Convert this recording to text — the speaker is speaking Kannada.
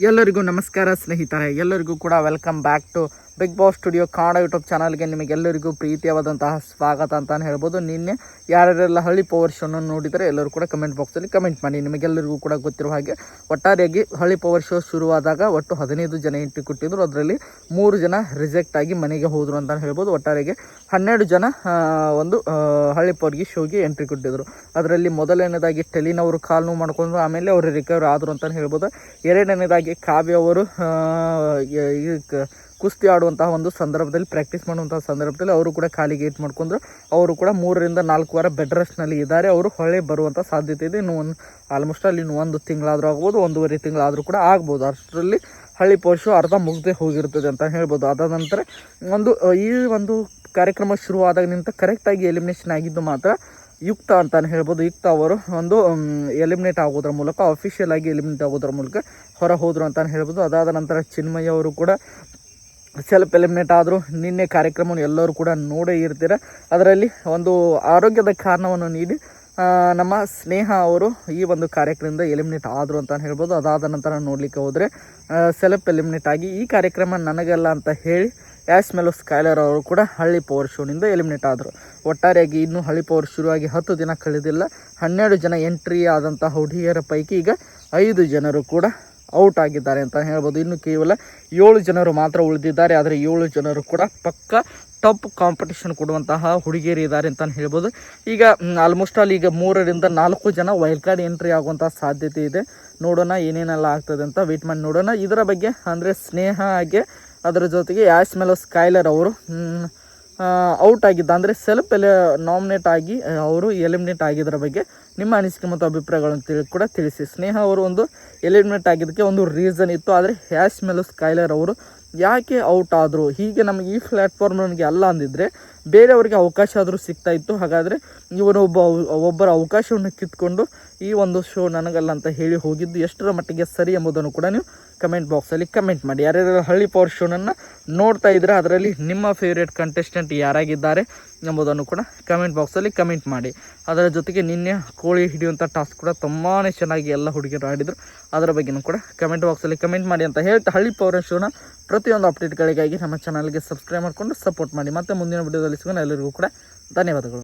ಎಲ್ಲರಿಗೂ ನಮಸ್ಕಾರ ಸ್ನೇಹಿತರೆ, ಎಲ್ಲರಿಗೂ ಕೂಡ welcome back to Bigg Boss studio Kannada YouTube ಚಾನಲ್ಗೆ ನಿಮಗೆಲ್ಲರಿಗೂ ಪ್ರೀತಿಯಾದಂತಹ ಸ್ವಾಗತ ಅಂತಾನೆ ಹೇಳ್ಬೋದು. ನಿನ್ನೆ ಯಾರ್ಯಾರೆಲ್ಲ ಹಳ್ಳಿ ಪವರ್ ಶೋನ ನೋಡಿದರೆ, ಎಲ್ಲರೂ ಕೂಡ ಕಮೆಂಟ್ ಬಾಕ್ಸಲ್ಲಿ ಕಮೆಂಟ್ ಮಾಡಿ. ನಿಮಗೆಲ್ಲರಿಗೂ ಕೂಡ ಗೊತ್ತಿರುವ ಹಾಗೆ ಒಟ್ಟಾರೆಯಾಗಿ ಹಳ್ಳಿ ಪವರ್ ಶೋ ಶುರುವಾದಾಗ ಒಟ್ಟು ಹದಿನೈದು ಜನ ಎಂಟ್ರಿ ಕೊಟ್ಟಿದ್ರು. ಅದರಲ್ಲಿ ಮೂರು ಜನ ರಿಜೆಕ್ಟ್ ಆಗಿ ಮನೆಗೆ ಹೋದರು ಅಂತ ಹೇಳ್ಬೋದು. ಒಟ್ಟಾರೆಗೆ ಹನ್ನೆರಡು ಜನ ಒಂದು ಹಳ್ಳಿ ಪವರ್ಗೆ ಶೋಗೆ ಎಂಟ್ರಿ ಕೊಟ್ಟಿದ್ರು. ಅದರಲ್ಲಿ ಮೊದಲನೇದಾಗಿ ಟೆಲಿನವರು ಕಾಲ್ ನೋವು ಮಾಡ್ಕೊಂಡು ಆಮೇಲೆ ಅವರು ರಿಕವರ್ ಆದರು ಅಂತಲೇ ಹೇಳ್ಬೋದು. ಎರಡನೇದಾಗಿ ಕಾವ್ಯ ಅವರು ಕುಸ್ತಿ ಆಡುವಂತಹ ಒಂದು ಸಂದರ್ಭದಲ್ಲಿ ಪ್ರಾಕ್ಟೀಸ್ ಮಾಡುವಂತಹ ಸಂದರ್ಭದಲ್ಲಿ ಅವರು ಕೂಡ ಕಾಲಿಗೆ ಏಟ್ ಮಾಡ್ಕೊಂಡ್ರು. ಅವರು ಕೂಡ ಮೂರರಿಂದ ನಾಲ್ಕು ವಾರ ಬೆಡ್ ರೆಸ್ಟ್ನಲ್ಲಿ ಇದ್ದಾರೆ. ಅವರು ಹೊಳೆ ಬರುವಂಥ ಸಾಧ್ಯತೆ ಇದೆ. ಇನ್ನು ಒಂದು ಆಲ್ಮೋಸ್ಟ್ ಅಲ್ಲಿ ಇನ್ನು ಒಂದು ತಿಂಗಳಾದರೂ ಆಗ್ಬೋದು, ಒಂದೂವರೆ ತಿಂಗಳಾದರೂ ಕೂಡ ಆಗ್ಬೋದು. ಅಷ್ಟರಲ್ಲಿ ಹಳ್ಳಿ ಪೋಷು ಅರ್ಧ ಮುಗ್ದೆ ಹೋಗಿರ್ತದೆ ಅಂತ ಹೇಳ್ಬೋದು. ಅದಾದ ನಂತರ ಒಂದು, ಈ ಒಂದು ಕಾರ್ಯಕ್ರಮ ಶುರುವಾದಾಗ ನಿಂತ ಕರೆಕ್ಟಾಗಿ ಎಲಿಮಿನೇಷನ್ ಆಗಿದ್ದು ಮಾತ್ರ ಯುಕ್ತ ಅಂತಾನೆ ಹೇಳ್ಬೋದು. ಯುಕ್ತ ಅವರು ಒಂದು ಎಲಿಮಿನೇಟ್ ಆಗೋದ್ರ ಮೂಲಕ ಅಫಿಷಿಯಲ್ ಆಗಿ ಎಲಿಮಿನೇಟ್ ಆಗೋದ್ರ ಮೂಲಕ ಹೊರ ಹೋದರು ಅಂತಾನೆ ಹೇಳ್ಬೋದು. ಅದಾದ ನಂತರ ಚಿನ್ಮಯ್ಯ ಅವರು ಕೂಡ ಸೆಲ್ಫ್ ಎಲಿಮಿನೇಟ್ ಆದರೂ. ನಿನ್ನೆ ಕಾರ್ಯಕ್ರಮವನ್ನು ಎಲ್ಲರೂ ಕೂಡ ನೋಡೇ ಇರ್ತೀರ. ಅದರಲ್ಲಿ ಒಂದು ಆರೋಗ್ಯದ ಕಾರಣವನ್ನು ನೀಡಿ ನಮ್ಮ ಸ್ನೇಹ ಅವರು ಈ ಒಂದು ಕಾರ್ಯಕ್ರಮದಿಂದ ಎಲಿಮಿನೇಟ್ ಆದರು ಅಂತ ಹೇಳ್ಬೋದು. ಅದಾದ ನಂತರ ನೋಡಲಿಕ್ಕೆ ಹೋದರೆ ಸೆಲ್ಫ್ ಎಲಿಮಿನೇಟ್ ಆಗಿ ಈ ಕಾರ್ಯಕ್ರಮ ನನಗಲ್ಲ ಅಂತ ಹೇಳಿ ಯಾಸ್ ಮೆಲೋ ಸ್ಕೈಲರ್ ಅವರು ಕೂಡ ಹಳ್ಳಿ ಪವರ್ ಶೋನಿಂದ ಎಲಿಮಿನೇಟ್ ಆದರು. ಒಟ್ಟಾರೆಯಾಗಿ ಇನ್ನೂ ಹಳ್ಳಿ ಪವರ್ ಶುರುವಾಗಿ ಹತ್ತು ದಿನ ಕಳೆದಿಲ್ಲ. ಹನ್ನೆರಡು ಜನ ಎಂಟ್ರಿ ಆದಂತಹ ಹುಡುಗಿಯರ ಪೈಕಿ ಈಗ ಐದು ಜನರು ಕೂಡ ಔಟ್ ಆಗಿದ್ದಾರೆ ಅಂತ ಹೇಳ್ಬೋದು. ಇನ್ನು ಕೇವಲ ಏಳು ಜನರು ಮಾತ್ರ ಉಳಿದಿದ್ದಾರೆ. ಆದರೆ ಏಳು ಜನರು ಕೂಡ ಪಕ್ಕ ಟಾಪ್ ಕಾಂಪಿಟೇಷನ್ ಕೊಡುವಂತಹ ಹುಡುಗಿಯರು ಇದ್ದಾರೆ ಅಂತ ಹೇಳ್ಬೋದು. ಈಗ ಆಲ್ಮೋಸ್ಟ್ ಆಲ್ ಈಗ ಮೂರರಿಂದ ನಾಲ್ಕು ಜನ ವೈಲ್ಡ್ ಕಾರ್ಡ್ ಎಂಟ್ರಿ ಆಗುವಂಥ ಸಾಧ್ಯತೆ ಇದೆ. ನೋಡೋಣ ಏನೇನೆಲ್ಲ ಆಗ್ತದೆ ಅಂತ ವೇಟ್ ಮಾಡಿ ನೋಡೋಣ. ಇದರ ಬಗ್ಗೆ ಅಂದರೆ ಸ್ನೇಹ ಹಾಗೆ ಅದರ ಜೊತೆಗೆ ಯಾಸ್ ಮೆಲೋ ಸ್ಕೈಲರ್ ಅವರು ಔಟ್ ಆಗಿದ್ದ ಅಂದರೆ ಸೆಲ್ಫ್ ಎಲೆ, ನಾಮಿನೇಟ್ ಆಗಿ ಅವರು ಎಲಿಮಿನೇಟ್ ಆಗಿದ್ದರ ಬಗ್ಗೆ ನಿಮ್ಮ ಅನಿಸಿಕೆ ಮತ್ತು ಅಭಿಪ್ರಾಯಗಳನ್ನು ತಿಳಿ, ಕೂಡ ತಿಳಿಸಿ. ಸ್ನೇಹ ಅವರು ಒಂದು ಎಲಿಮಿನೇಟ್ ಆಗಿದ್ದಕ್ಕೆ ಒಂದು ರೀಸನ್ ಇತ್ತು, ಆದರೆ ಹ್ಯಾಶ್ ಸ್ಕೈಲರ್ ಅವರು ಯಾಕೆ ಔಟ್ ಆದರು? ಹೀಗೆ ನಮಗೆ ಈ ಪ್ಲ್ಯಾಟ್ಫಾರ್ಮ್ ನನಗೆ ಅಲ್ಲ ಅಂದಿದ್ರೆ ಬೇರೆಯವರಿಗೆ ಅವಕಾಶ ಆದರೂ ಸಿಗ್ತಾ ಇತ್ತು. ಹಾಗಾದರೆ ಇವನು ಒಬ್ಬ ಒಬ್ಬರ ಅವಕಾಶವನ್ನು ಕಿತ್ಕೊಂಡು ಈ ಒಂದು ಶೋ ನನಗಲ್ಲ ಅಂತ ಹೇಳಿ ಹೋಗಿದ್ದು. ಎಷ್ಟರ ಮಟ್ಟಿಗೆ ಸರಿ ಎಂಬುದನ್ನು ಕೂಡ ನೀವು ಕಮೆಂಟ್ ಬಾಕ್ಸಲ್ಲಿ ಕಮೆಂಟ್ ಮಾಡಿ. ಯಾರ್ಯಾರು ಹಳ್ಳಿ ಪವರ್ ಶೋನನ್ನು ನೋಡ್ತಾ ಇದ್ದರೆ ಅದರಲ್ಲಿ ನಿಮ್ಮ ಫೇವ್ರೇಟ್ ಕಂಟೆಸ್ಟೆಂಟ್ ಯಾರಾಗಿದ್ದಾರೆ ಎಂಬುದನ್ನು ಕೂಡ ಕಮೆಂಟ್ ಬಾಕ್ಸಲ್ಲಿ ಕಮೆಂಟ್ ಮಾಡಿ. ಅದರ ಜೊತೆಗೆ ನಿನ್ನೆ ಕೋಳಿ ಹಿಡಿಯುವಂಥ ಟಾಸ್ಕ್ ಕೂಡ ತುಂಬಾ ಚೆನ್ನಾಗಿ ಎಲ್ಲ ಹುಡುಗಿಯರು ಆಡಿದರು. ಅದರ ಬಗ್ಗೆನೂ ಕೂಡ ಕಮೆಂಟ್ ಬಾಕ್ಸಲ್ಲಿ ಕಮೆಂಟ್ ಮಾಡಿ ಅಂತ ಹೇಳ್ತಾ ಹಳ್ಳಿ ಪವರ್ ಶೋನ ಪ್ರತಿಯೊಂದು ಅಪ್ಡೇಟ್ಗಳಿಗಾಗಿ ನಮ್ಮ ಚಾನಲ್ಗೆ ಸಬ್ಸ್ಕ್ರೈಬ್ ಮಾಡಿಕೊಂಡು ಸಪೋರ್ಟ್ ಮಾಡಿ. ಮತ್ತೆ ಮುಂದಿನ ವಿಡಿಯೋದಲ್ಲಿ ಸಿಗೋಣ ಎಲ್ಲರಿಗೂ ಕೂಡ ಧನ್ಯವಾದಗಳು.